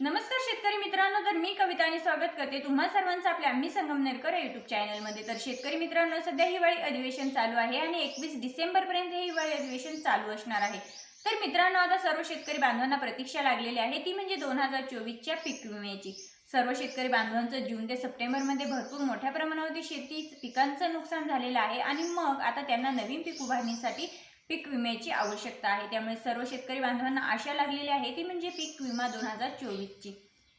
नमस्कार शेतकरी मित्रांनो तर मी कविता आणि स्वागत करते तुम्हा सर्वांचं आपल्या आम्ही संगमनेरकर युट्यूब चॅनलमध्ये तर शेतकरी मित्रांनो सध्या हिवाळी अधिवेशन चालू आहे आणि एकवीस डिसेंबर पर्यंत हे हिवाळी अधिवेशन चालू असणार आहे. तर मित्रांनो आता सर्व शेतकरी बांधवांना प्रतीक्षा लागलेली आहे ती म्हणजे दोन हजार चोवीसच्या पीक विम्याची. सर्व शेतकरी बांधवांचं जून ते सप्टेंबरमध्ये भरपूर मोठ्या प्रमाणावरती शेती पिकांचं नुकसान झालेलं आहे आणि मग आता त्यांना नवीन पीक उभारणीसाठी पीक विम्याची आवश्यकता आहे. त्यामुळे सर्व शेतकरी बांधवांना आशा लागलेली आहे ती म्हणजे पीक विमा दोन हजार चोवीसची.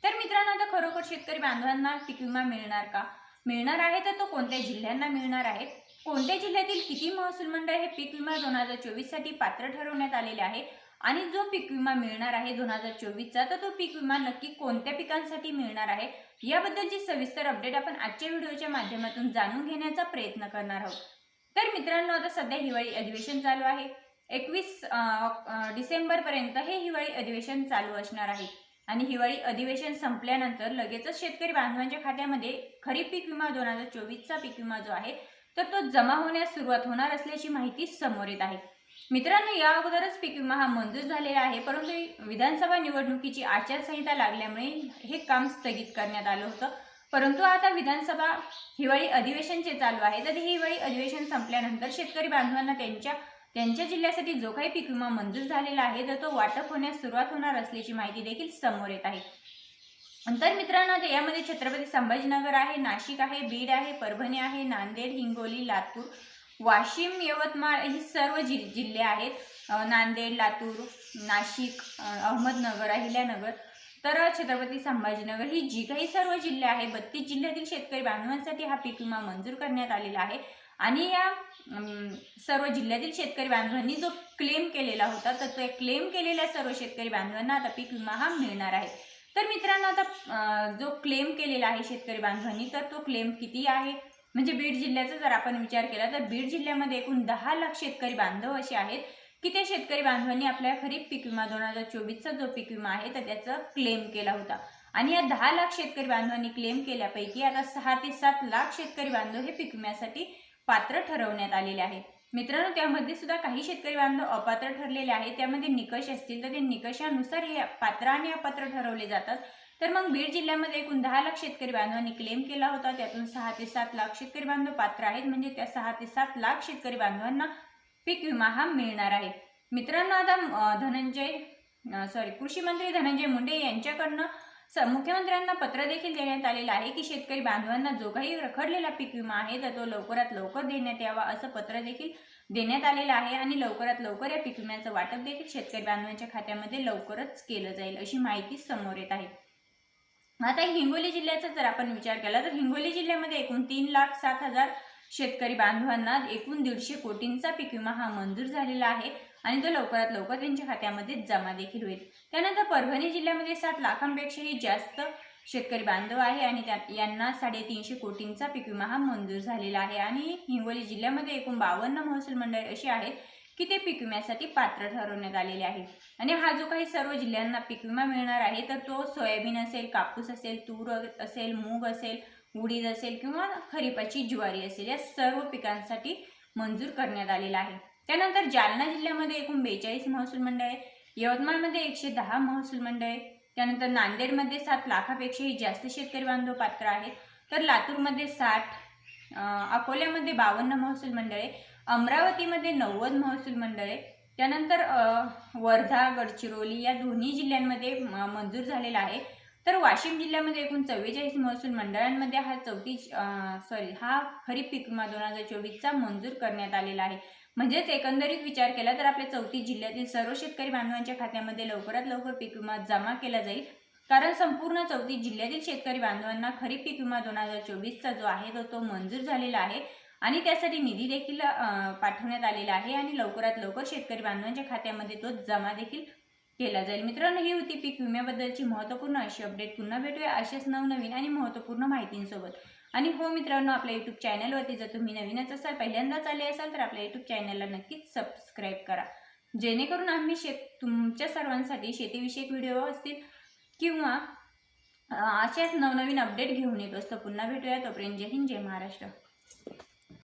तर मित्रांनो आता खरोखर शेतकरी बांधवांना पीक विमा मिळणार का? मिळणार आहे तर तो कोणत्या जिल्ह्यांना मिळणार आहे. कोणत्या जिल्ह्यातील किती महसूल मंडळ हे पीक विमा दोन हजार चोवीससाठी पात्र ठरवण्यात आलेले आहे? आणि जो पीक विमा मिळणार आहे दोन हजार चोवीसचा तर तो पीक विमा नक्की कोणत्या पिकांसाठी मिळणार आहे? याबद्दलची सविस्तर अपडेट आपण आजच्या व्हिडिओच्या माध्यमातून जाणून घेण्याचा प्रयत्न करणार आहोत. तर मित्रांनो आता सध्या हिवाळी अधिवेशन चालू आहे. एकवीस डिसेंबर पर्यंत हे हिवाळी अधिवेशन चालू असणार आहे. आणि हिवाळी अधिवेशन संपल्यानंतर लगेचच शेतकरी बांधवांच्या खात्यामध्ये खरीप पीक विमा दोन हजार चोवीसचा पीक विमा जो आहे तर तो जमा होण्यास सुरुवात होणार असल्याची माहिती समोर येत आहे. मित्रांनो या अगोदरच पीक विमा हा मंजूर झालेला आहे परंतु विधानसभा निवडणुकीची आचारसंहिता लागल्यामुळे हे काम स्थगित करण्यात आलं होतं. परंतु आता विधानसभा हिवाळी अधिवेशन जे चालू आहे. तर हे हिवाळी अधिवेशन संपल्यानंतर शेतकरी बांधवांना त्यांच्या त्यांच्या जिल्ह्यासाठी जो काही पीक विमा मंजूर झालेला आहे तर तो वाटप होण्यास सुरुवात होणार असल्याची माहिती देखील समोर येत आहे. तर मित्रांनो आता यामध्ये छत्रपती संभाजीनगर आहे नाशिक आहे बीड आहे परभणी आहे नांदेड हिंगोली लातूर वाशिम यवतमाळ ही सर्व जि जिल्हे आहेत. नांदेड लातूर नाशिक अहमदनगर अहिल्यानगर तर छत्रपती संभाजीनगर ही जी काही सर्व जिल्हे आहे बत्तीस जिल्ह्यातील शेतकरी बांधवांसाठी हा पीक विमा मंजूर करण्यात आलेला आहे. आणि या सर्व जिल्ह्यातील शेतकरी बांधवांनी जो क्लेम केलेला होता तर तो क्लेम केलेल्या सर्व शेतकरी बांधवांना आता पीक विमा हा मिळणार आहे. तर मित्रांनो आता जो क्लेम केलेला आहे शेतकरी बांधवांनी तर तो क्लेम किती आहे? म्हणजे बीड जिल्ह्याचा जर आपण विचार केला तर बीड जिल्ह्यामध्ये एकूण दहा लाख शेतकरी बांधव असे आहेत. की त्या शेतकरी बांधवांनी आपल्या खरीप पीक विमा दोन हजार चोवीसचा जो पीक विमा आहे तर त्याचा क्लेम केला होता. आणि या दहा लाख शेतकरी बांधवांनी क्लेम केल्यापैकी आता सहा ते सात लाख शेतकरी बांधव हे पीक विम्यासाठी पात्र ठरवण्यात आलेले आहेत. मित्रांनो त्यामध्ये सुद्धा काही शेतकरी बांधव अपात्र ठरलेले आहेत. त्यामध्ये निकष असतील तर ते निकषानुसार हे पात्र आणि अपात्र ठरवले जातात. तर मग बीड जिल्ह्यामध्ये एकूण दहा लाख शेतकरी बांधवांनी क्लेम केला होता. त्यातून सहा ते सात लाख शेतकरी बांधव पात्र आहेत. म्हणजे त्या सहा ते सात लाख शेतकरी बांधवांना पीक विमा हा मिळणार आहे. मित्रांनो आता धनंजय सॉरी कृषी मंत्री धनंजय मुंडे यांच्याकडनं स मुख्यमंत्र्यांना पत्र देखील देण्यात आलेलं आहे की शेतकरी बांधवांना जो काही रखडलेला पीक विमा आहे तर तो लवकरात लवकर देण्यात यावा असं पत्र देखील देण्यात आलेलं आहे आणि लवकरात लवकर या पीक विम्याचं वाटप देखील शेतकरी बांधवांच्या खात्यामध्ये लवकरच केलं जाईल अशी माहिती समोर येत आहे. आता हिंगोली जिल्ह्याचा जर आपण विचार केला तर हिंगोली जिल्ह्यामध्ये एकूण तीन लाख सात हजार शेतकरी बांधवांना एकूण दीडशे कोटींचा पीक विमा हा मंजूर झालेला आहे आणि तो लवकरात लवकर त्यांच्या खात्यामध्ये जमा देखील होईल. त्यानंतर परभणी जिल्ह्यामध्ये सात लाखांपेक्षाही जास्त शेतकरी बांधव आहे आणि त्यात यांना साडेतीनशे कोटींचा पीक विमा हा मंजूर झालेला आहे. आणि हिंगोली जिल्ह्यामध्ये एकूण बावन्न महसूल मंडळे अशी आहेत की ते पीक विम्यासाठी पात्र ठरवण्यात आलेले आहे. आणि हा जो काही सर्व जिल्ह्यांना पीक विमा मिळणार आहे तर तो सोयाबीन असेल कापूस असेल तूर असेल मूग असेल उडीद असेल किंवा खरीपाची ज्वारी असेल या सर्व पिकांसाठी मंजूर करण्यात आलेला आहे. त्यानंतर जालना जिल्ह्यामध्ये एकूण बेचाळीस महसूल मंडळे यवतमाळमध्ये एकशे दहा महसूल मंडळे त्यानंतर नांदेडमध्ये सात लाखापेक्षाही जास्त शेतकरी बांधव पात्र आहेत. तर लातूरमध्ये साठ अकोल्यामध्ये बावन्न महसूल मंडळे अमरावतीमध्ये नव्वद महसूल मंडळे त्यानंतर वर्धा गडचिरोली या दोन्ही जिल्ह्यांमध्ये म- मंजूर झालेला आहे. तर वाशिम जिल्ह्यामध्ये एकूण चव्वेचाळीस महसूल मंडळांमध्ये हा चौथी सॉरी हा खरीप पीक विमा दोन हजार चोवीसचा मंजूर करण्यात आलेला आहे. म्हणजेच एकंदरीत विचार केला तर आपल्या चौथी जिल्ह्यातील सर्व शेतकरी बांधवांच्या खात्यामध्ये लवकरात लवकर पीक विमा जमा केला जाईल. कारण संपूर्ण चौथी जिल्ह्यातील शेतकरी बांधवांना खरीप पीक विमा दोन हजार चोवीसचा जो आहे तो तो मंजूर झालेला आहे. आणि त्यासाठी निधी देखील पाठवण्यात आलेला आहे आणि लवकरात लवकर शेतकरी बांधवांच्या खात्यामध्ये तो जमा देखील केला जाईल. मित्रांनो ही होती पीक विम्याबद्दलची महत्त्वपूर्ण अशी अपडेट पुन्हा भेटूया अशाच नवनवीन आणि महत्त्वपूर्ण माहितींसोबत. आणि हो मित्रांनो आपल्या यूट्यूब चॅनलवरती जर तुम्ही नवीनच असाल पहिल्यांदाच आले असाल तर आपल्या यूट्यूब चॅनलला नक्कीच सबस्क्राईब करा. जेणेकरून आम्ही शेत तुमच्या सर्वांसाठी शेतीविषयक व्हिडिओ असतील किंवा अशाच नवनवीन अपडेट घेऊन येत असतो. पुन्हा भेटूया. तोपर्यंत जय हिंद जय महाराष्ट्र.